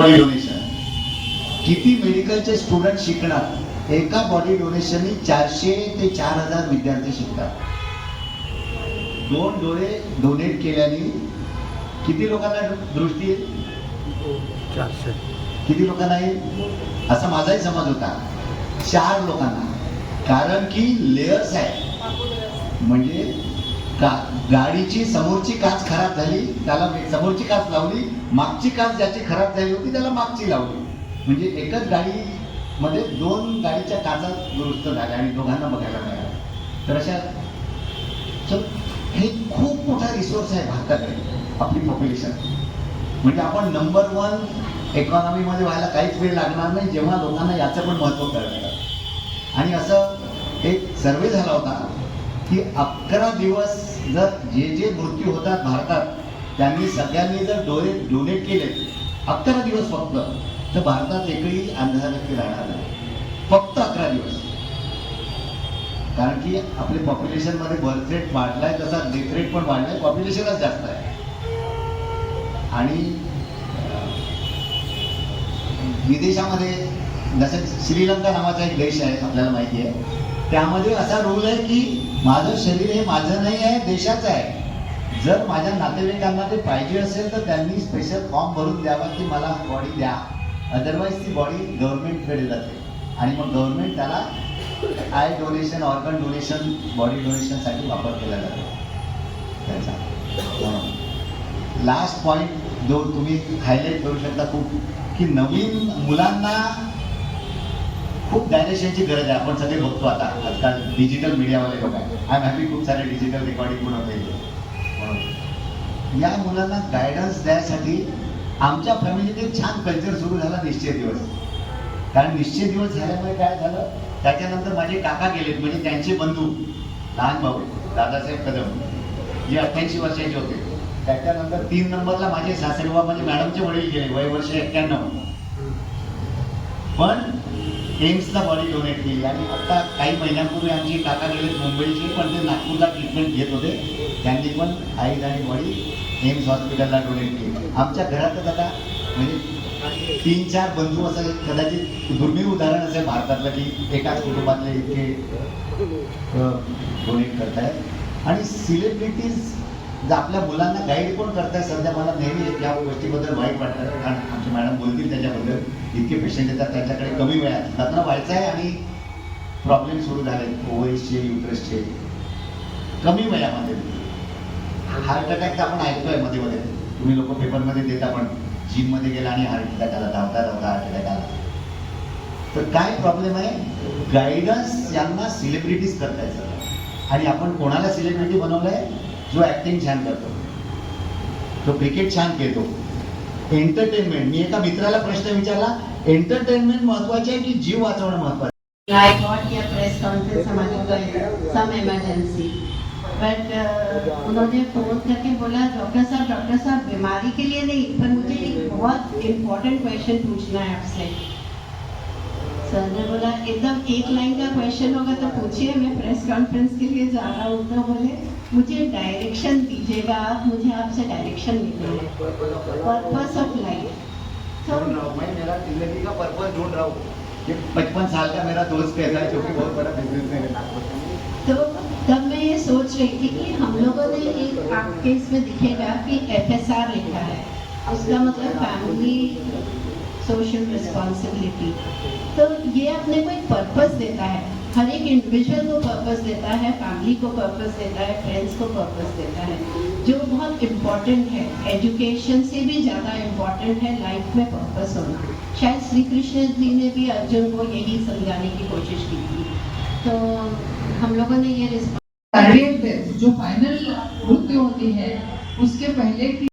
Body donation किती मेडिकलचे student शिकणार? एका बॉडी डोनेशननी चारशे ते चार हजार विद्यार्थी शिकतात. दोन डोळे डोनेट केल्याने किती लोकांना दृष्टी येईल? चारशे. किती लोकांना येईल? असा माझाही समज होता. चार लोकांना. कारण की लेयर्स आहे म्हणजे का गाडीची समोरची काच खराब झाली त्याला मी- समोरची काच लावली मागची काच ज्याची खराब झाली होती त्याला मागची लावली. म्हणजे एकच गाडीमध्ये दोन गाडीच्या काचा दुरुस्त झाल्या आणि दोघांना बघायला मिळाल्या तर अशा हे खूप मोठा रिसोर्स आहे भारताकडे आपली पॉप्युलेशन म्हणजे आपण नंबर वन इकॉनॉमीमध्ये व्हायला काहीच वेळ लागणार नाही जेव्हा लोकांना याचं पण महत्त्व कळलं आणि असं एक सर्वे झाला होता की अकरा दिवस जर जे जे मृत्यू होतात भारतात त्यांनी सगळ्यांनी जर डोळे डोनेट केले अकरा दिवस फक्त तर भारतात एकही अंधळा व्यक्ती राहणार नाही. फक्त अकरा दिवस. कारण की आपले पॉप्युलेशनमध्ये बर्थ रेट वाढलाय तसा डेथ रेट पण वाढलाय पॉप्युलेशनच जास्त आहे. आणि विदेशामध्ये जसं श्रीलंका नावाचा एक देश आहे आपल्याला माहिती आहे. त्यामध्ये असा रूल आहे की माझं शरीर हे माझं नाही आहे देशाचं आहे. जर माझ्या नातेवाईकांना ते पाहिजे असेल तर त्यांनी स्पेशल फॉर्म भरून द्यावा की मला बॉडी द्या. अदरवाईज ती बॉडी गव्हर्नमेंटकडे जाते. आणि मग गव्हर्नमेंट त्याला eye donation organ donation body डोनेशनसाठी वापर केला जातो. त्याचा. लास्ट पॉईंट जो तुम्ही हायलाईट करू शकता खूप की नवीन मुलांना खूप डायरेक्शनची गरज आहे. आपण सगळे बघतो आता आजकाल डिजिटल मीडियावाले लोक आहे आय एम हॅपी खूप सारे डिजिटल रेकॉर्डिंग पण होते म्हणून. या मुलांना गायडन्स द्यायसाठी आमच्या फॅमिलीत एक छान कल्चर सुरू झाला निश्चय दिवस. कारण निश्चय दिवस झाल्यामुळे काय झालं? त्याच्यानंतर माझे काका गेलेत म्हणजे त्यांचे बंधू लहान भाऊ दादासाहेब कदम जे अठ्ठ्याऐंशी वर्षाचे होते. त्याच्यानंतर तीन नंबरला माझे सासरेबा म्हणजे मॅडमचे वडील गेले वय वर्ष एक्क्याण्णव. पण एम्सला बॉडी डोनेट केली. आणि आता काही महिन्यांपूर्वी आमची काका गेले मुंबईचे पण ते नागपूरला ट्रीटमेंट घेत होते. त्यांनी पण आई आणि बॉडी एम्स हॉस्पिटलला डोनेट केली. आमच्या घरातच आता म्हणजे तीन चार बंधू असं कदाचित दुर्मिळ उदाहरण असेल भारतातलं की एकाच कुटुंबातले इतके डोनेट करतायत. आणि सिलेब्रिटीज जर आपल्या मुलांना गाईड पण करताय? सध्या मला नेहमी या गोष्टीबद्दल वाईट वाटतं. कारण आमचे मॅडम बोलतील त्याच्याबद्दल. इतके पेशंट येतात त्यांच्याकडे कमी वेळात लग्न व्हायचं आहे आणि प्रॉब्लेम सुरू झाले ओएसचे युट्रेसचे. कमी वयामध्ये. हार्ट अटॅक तर आपण ऐकतोयमध्ये मध्ये तुम्ही लोक पेपरमध्ये देता पण जिममध्ये गेला आणि हार्ट अटॅक आला. धावता धावता हार्ट अटॅक आला. तर काय प्रॉब्लेम आहे? गायडन्स यांना सिलेब्रिटीज करतायचं आणि आपण कोणाला सिलेब्रिटी बनवलंय? जो ॲक्टिंग छान करतो. जो क्रिकेट छान खेळतो. एंटरटेनमेंट मी एका मित्राला प्रश्न विचारला एंटरटेनमेंट महत्त्वाचे आहे की जीव वाचवणं महत्वाचं I got your press conference हमारे को some emergency. बट uh, उन्होंने फोन करके बोला डॉक्टर साहब डॉक्टर साहब बीमारी के लिए नहीं पर मुझे एक बहुत इम्पोर्टेंट क्वेश्चन पूछना है आपसे. सर ने बोला एकदम एक लाइन का क्वेश्चन होगा तो पूछिए मैं प्रेस कॉन्फ्रेंस के लिए जा रहा हूँ. तो बोले मुझे डायरेक्शन दीजिएगा आप मुझे आपसे डायरेक्शन लेना है. पर्पस ऑफ़ लाइफ हूँ, मैं मेरा ज़िंदगी का पर्पस ढूंढ रहा हूँ। ये पचपन साल का मेरा दोस्त कहता है जो कि बहुत बड़ा बिज़नेस है तो तब मैं ये सोच रही थी कि हम लोगों ने एक आपके इसमें दिखेगा कि एफएसआर लिखा है। उसका मतलब फैमिली सोशल रिस्पॉन्सिबिलिटी तो ये अपने को एक पर्पस देता है। हर एक इंडिविजुअल को पर्पस देता है फैमिली को पर्पस देता है फ्रेंड्स को पर्पस देता है। जो बहुत इम्पोर्टेंट है एजुकेशन से भी ज़्यादा इम्पोर्टेंट है लाइफ में पर्पस होना। शायद श्री कृष्ण जी ने भी अर्जुन को यही समझाने की कोशिश की थी। तो हम लोगों ने ये रिस्पॉन्स जो फाइनल होती है, उसके पहले की